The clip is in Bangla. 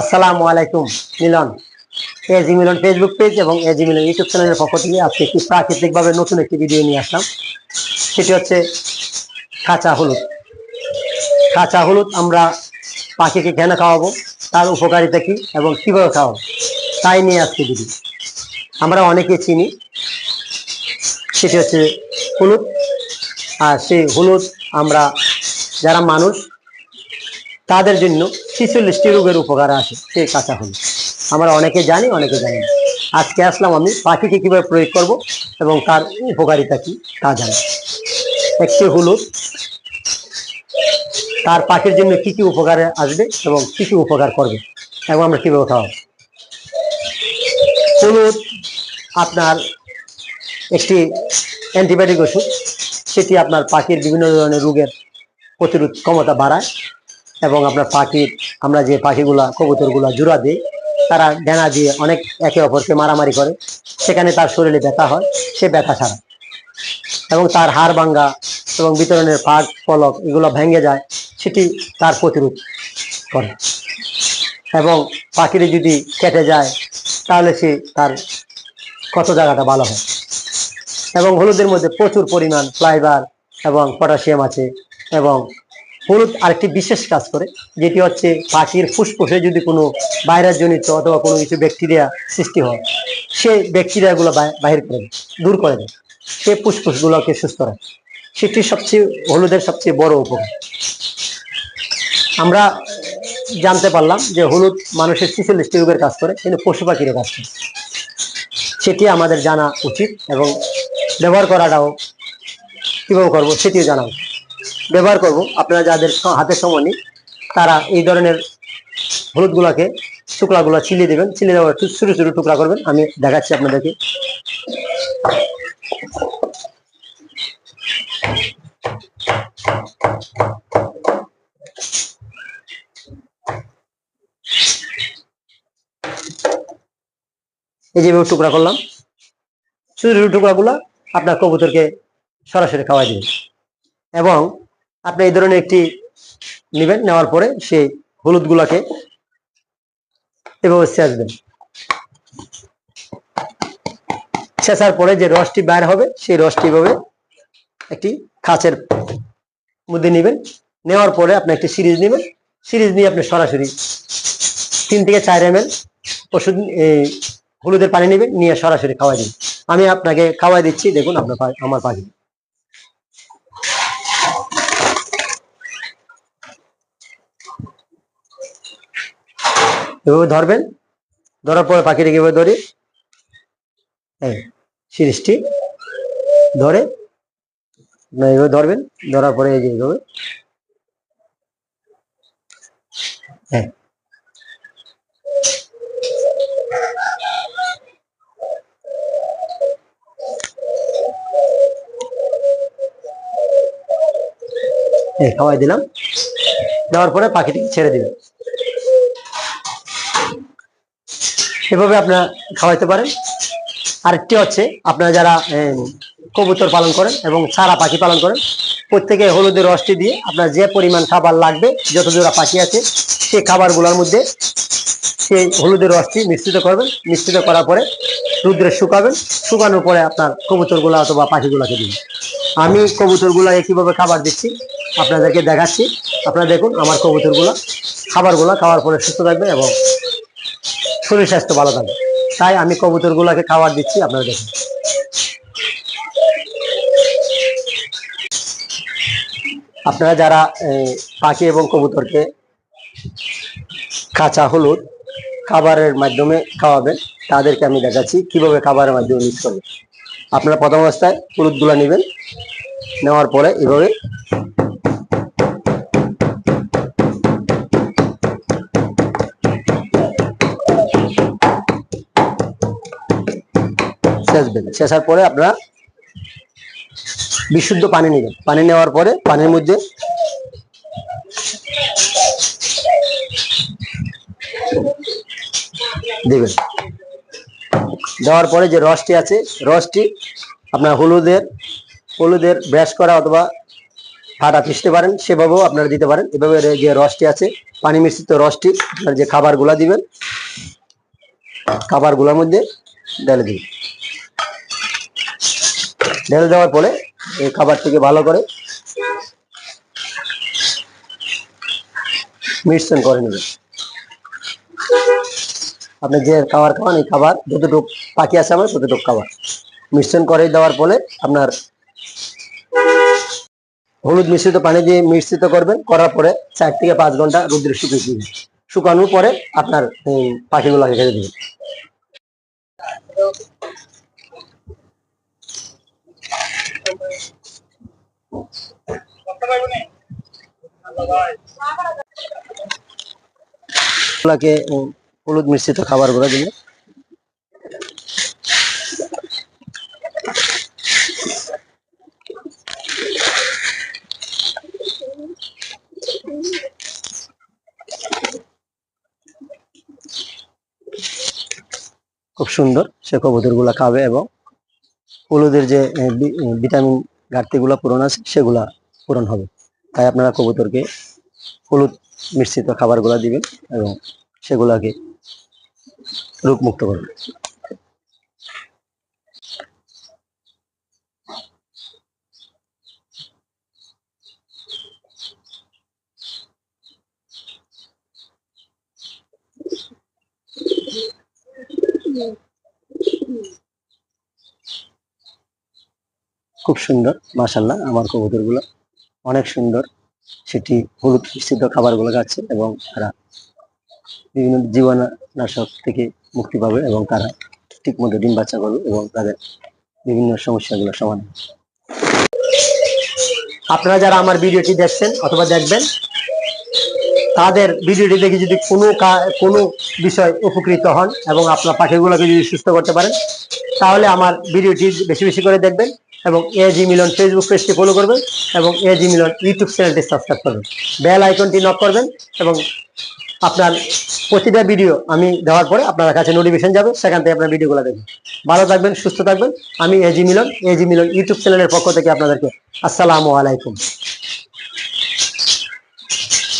আসসালামু আলাইকুম, Milan. AG Milan Facebook page এবং এজি মিলন ইউটিউব চ্যানেলের পক্ষ থেকে আজকে একটি প্রাকৃতিকভাবে নতুন একটি ভিডিও নিয়ে আসলাম। সেটি হচ্ছে কাঁচা হলুদ। কাঁচা হলুদ আমরা পাখিকে কেন খাওয়াবো, তার উপকারিতা কি এবং কীভাবে খাওয়াবো, তাই নিয়ে আজকে ভিডিও আমরা অনেকে চিনি, সেটি হচ্ছে হলুদ। আর সেই হলুদ আমরা যারা মানুষ, তাদের জন্য ছিচল্লিশটি রোগের উপকার আছে সেই কাঁচা হলুদ আমরা অনেকে জানি অনেকে জানি আজকে আসলাম আমি পাখিকে কীভাবে প্রয়োগ করব এবং তার উপকারিতা কি তা জানি। একটি হলুদ। তার পাখির জন্য কি কি উপকারে আসবে এবং কি কি উপকার করবে এবং আমরা কীভাবে খাওয়াবো? হলুদ আপনার একটি অ্যান্টিবায়োটিক ওষুধ। সেটি আপনার পাখির বিভিন্ন ধরনের রোগের প্রতিরোধ ক্ষমতা বাড়ায়। এবং আপনার পাখির আমরা যে পাখিগুলা, কবুতরগুলা জোড়া দিই, তারা ডেনা দিয়ে অনেক একে অপরকে মারামারি করে। সেখানে তার শরীরে ব্যথা হয়, সে ব্যথা ছাড়া এবং তার হাড় ভাঙ্গা এবং বিতরণের ফাঁক, পলক এগুলো ভেঙে যায়, সেটি তার প্রতিরোধ করে। এবং পাখিটি যদি কেটে যায়, তাহলে সে তার কত জায়গাটা ভালো হয়। এবং হলুদের মধ্যে প্রচুর পরিমাণ ফ্লাইবার এবং পটাশিয়াম আছে এবং হলুদ আরেকটি বিশেষ কাজ করে, যেটি হচ্ছে পাখির ফুসফুসে যদি কোনো ভাইরাস জনিত অথবা কোনো কিছু ব্যাকটেরিয়া সৃষ্টি হয় সেই ব্যাকটেরিয়াগুলো বাহি- বাহির করে দেয়, দূর করে দেয়। সে ফুসফুসগুলোকে সুস্থ রাখে। সেটি সবচেয়ে, হলুদের সবচেয়ে বড় উপকার। আমরা জানতে পারলাম যে হলুদ মানুষের ছিচল্লিশটি রোগের কাজ করে, কিন্তু পশু পাখিরও কাজ করে। সেটি আমাদের জানা উচিত এবং ব্যবহার করাটাও কীভাবে করব সেটিও জানা উচিত। ব্যবহার করব। আপনারা যাদের হাতে সময় নেই, তারা এই ধরনের হলুদগুলাকে টুকরাগুলো ছিলে দেবেন। ছিলে দেওয়ার ছোটো ছোটো টুকরা করবেন। আমি দেখাচ্ছি আপনাদেরকে। এই যেভাবে টুকরা করলাম। ছোটো ছোটো টুকরাগুলো আপনার কবুতরকে সরাসরি খাওয়াই দিবেন। এবং আপনি এই ধরনের একটি নেবেন, নেওয়ার পরে সেই হলুদ গুলাকে এভাবে ছেঁচবেন। ছেঁচার পরে যে রসটি বের হবে, সেই রসটি এভাবে একটি খাঁচের মধ্যে নেবেন। নেওয়ার পরে আপনি একটি সিরিজ নেবেন। সিরিজ নিয়ে আপনি সরাসরি তিন থেকে চার এম এল ওষুধ হলুদের পানি নেবেন, নিয়ে সরাসরি খাওয়াই দিন। আমি আপনাকে খাওয়াই দিচ্ছি, দেখুন আপনার আমার পাখি এভাবে ধরবেন, ধরার পরে পাখিটাকে এভাবে ধরি সিরিজটি ধরে এভাবে ধরবেন, ধরার পরে এই যে এইভাবে হ্যাঁ। খাওয়াই দিলাম, দেওয়ার পরে পাখিটিকে ছেড়ে দিবেন। এভাবে আপনারা খাওয়াইতে পারেন। আরেকটি হচ্ছে আপনারা যারা কবুতর পালন করেন এবং সারা পাখি পালন করেন, প্রত্যেকে হলুদের রসটি দিয়ে আপনার যে পরিমাণ খাবার লাগবে যত জোড়া পাখি আছে সেই খাবারগুলোর মধ্যে সেই হলুদের রসটি মিশ্রিত করবেন। মিশ্রিত করার পরে রুদ্রে শুকাবেন। শুকানোর পরে আপনার কবুতরগুলো অথবা পাখিগুলোকে দিন আমি কবুতরগুলোকে কীভাবে খাবার দিচ্ছি, আপনাদেরকে দেখাচ্ছি। আপনারা দেখুন, আমার কবুতরগুলো খাবারগুলো খাওয়ার পরে সুস্থ থাকবে এবং শরীর স্বাস্থ্য ভালো থাকবে তাই আমি কবুতরগুলোকে খাবার দিচ্ছি, আপনারা দেখুন। আপনারা যারা পাখি এবং কবুতরকে কাঁচা হলুদ খাবারের মাধ্যমে খাওয়াবেন, তাদেরকে আমি দেখাচ্ছি কীভাবে খাবারের মাধ্যমে মিক্স করবে আপনারা প্রথম অবস্থায় হলুদগুলো নেবেন, নেওয়ার পরে এভাবে ছেঁচবেন ছেঁচার পরে আপনারা বিশুদ্ধ পানি নেবেন। পানি নেওয়ার পরে পানির মধ্যে দেবেন। দেওয়ার পরে যে রসটি আছে, রসটি আপনার হলুদের হলুদের ব্রাশ করা অথবা ঠাটা পিষতে পারেন, সেভাবেও আপনারা দিতে পারেন। এভাবে যে রসটি আছে, পানি মিশ্রিত রসটি আপনার যে খাবারগুলা দিবেন, খাবারগুলোর মধ্যে ঢেলে দিন ঢেলে দেওয়ার পরে এই খাবারটিকে ভালো করে মিশ্রণ করে নেবেন। আপনি যে খাবার খাওয়ান, এই খাবার যতটুকু পাখি আছে আমার ততটুকু খাবার। মিশ্রণ করে দেওয়ার পরে আপনার হলুদ মিশ্রিত পানি দিয়ে মিশ্রিত করবেন, করার পরে চার থেকে পাঁচ ঘণ্টা রোদ্রে শুকিয়ে দিবেন। শুকানোর পরে আপনার পাখিগুলোকে খেতে দিবেন। উম, হলুদ মিশ্রিত খাবারগুলো দিলে। খুব সুন্দর সে কবুতরগুলা খাবে এবং হলুদের যে ভিটামিন ঘাটতি গুলা পূরণ আছে সেগুলা পূরণ হবে। তাই আপনারা কবুতরকে হলুদ মিশ্রিত খাবারগুলা দিবেন এবং সেগুলাকে রোগমুক্ত করবেন। খুব সুন্দর মাশাল্লাহ আমার কবুতরগুলো। অনেক সুন্দর। সেটি হলুদ মিশ্রিত খাবারগুলো খাচ্ছে এবং তারা বিভিন্ন জীবাণুনাশক থেকে মুক্তি পাবে এবং তারা ঠিক মতো ডিম বাচ্চা করবে এবং তাদের বিভিন্ন সমস্যাগুলো সমাধান আপনারা যারা আমার ভিডিওটি দেখছেন অথবা দেখবেন, তাদের ভিডিওটি দেখে যদি কোনো কোনো বিষয় উপকৃত হন এবং আপনার পাখিগুলোকে যদি সুস্থ করতে পারেন, তাহলে আমার ভিডিওটি বেশি বেশি করে দেখবেন। এবং এজি মিলন ফেসবুক পেজটি ফলো করবেন এবং এজি মিলন ইউটিউব চ্যানেলটি সাবস্ক্রাইব করবেন। বেল আইকনটি নক করবেন এবং আপনার প্রতিটা ভিডিও আমি দেওয়ার পরে আপনার কাছে নোটিফিকেশন যাবে, সেখান থেকে আপনার ভিডিওগুলো দেখবেন। ভালো থাকবেন, সুস্থ থাকবেন। আমি AG Milan AG Milan YouTube চ্যানেলের পক্ষ থেকে আপনাদেরকে আসসালামু আলাইকুম।